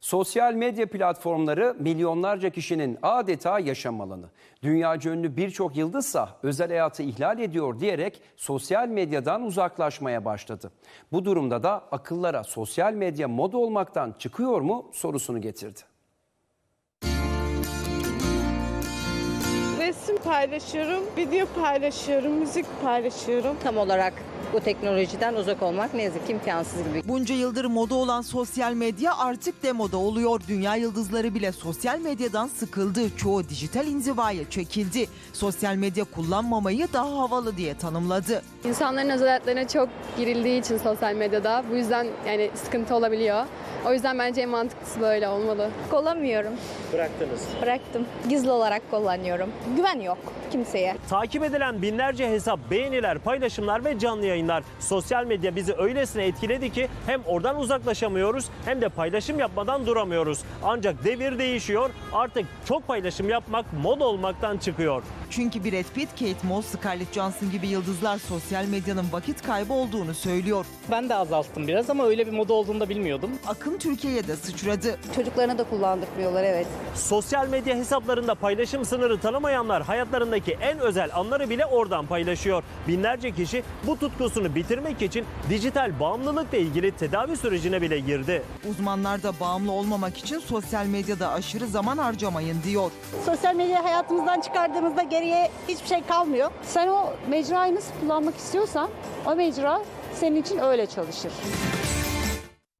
Sosyal medya platformları milyonlarca kişinin adeta yaşam alanı. Dünyaca ünlü birçok yıldızsa özel hayatı ihlal ediyor diyerek sosyal medyadan uzaklaşmaya başladı. Bu durumda da akıllara sosyal medya moda olmaktan çıkıyor mu sorusunu getirdi. Resim paylaşıyorum, video paylaşıyorum, müzik paylaşıyorum. tam olarak bu teknolojiden uzak olmak ne yazık ki imkansız gibi. Bunca yıldır moda olan sosyal medya artık demoda oluyor. Dünya yıldızları bile sosyal medyadan sıkıldı. Çoğu dijital inzivaya çekildi. Sosyal medya kullanmamayı daha havalı diye tanımladı. İnsanların özel hayatlarına çok girildiği için sosyal medyada bu yüzden yani sıkıntı olabiliyor. O yüzden bence en mantıklısı böyle olmalı. Kullanmıyorum. bıraktınız. Bıraktım. Gizli olarak kullanıyorum. Güven yok kimseye. Takip edilen binlerce hesap, beğeniler, paylaşımlar ve canlı yayınlar. Sosyal medya bizi öylesine etkiledi ki hem oradan uzaklaşamıyoruz hem de paylaşım yapmadan duramıyoruz. Ancak devir değişiyor. Artık çok paylaşım yapmak moda olmaktan çıkıyor. Çünkü Brad Pitt, Kate Moss, Scarlett Johansson gibi yıldızlar sosyal medyanın vakit kaybı olduğunu söylüyor. Ben de azalttım biraz ama öyle bir moda olduğunu da bilmiyordum. Akım Türkiye'ye de sıçradı. Çocuklarına da kullandırmıyorlar evet. Sosyal medya hesaplarında paylaşım sınırı tanımayanlar hayatlarındaki en özel anları bile oradan paylaşıyor. Binlerce kişi bu tutkusunu bitirmek için dijital bağımlılıkla ilgili tedavi sürecine bile girdi. Uzmanlar da bağımlı olmamak için sosyal medyada aşırı zaman harcamayın diyor. Sosyal medyayı hayatımızdan çıkardığımızda geriye hiçbir şey kalmıyor. Sen o mecrayı nasıl kullanmak istiyorsan o mecra senin için öyle çalışır.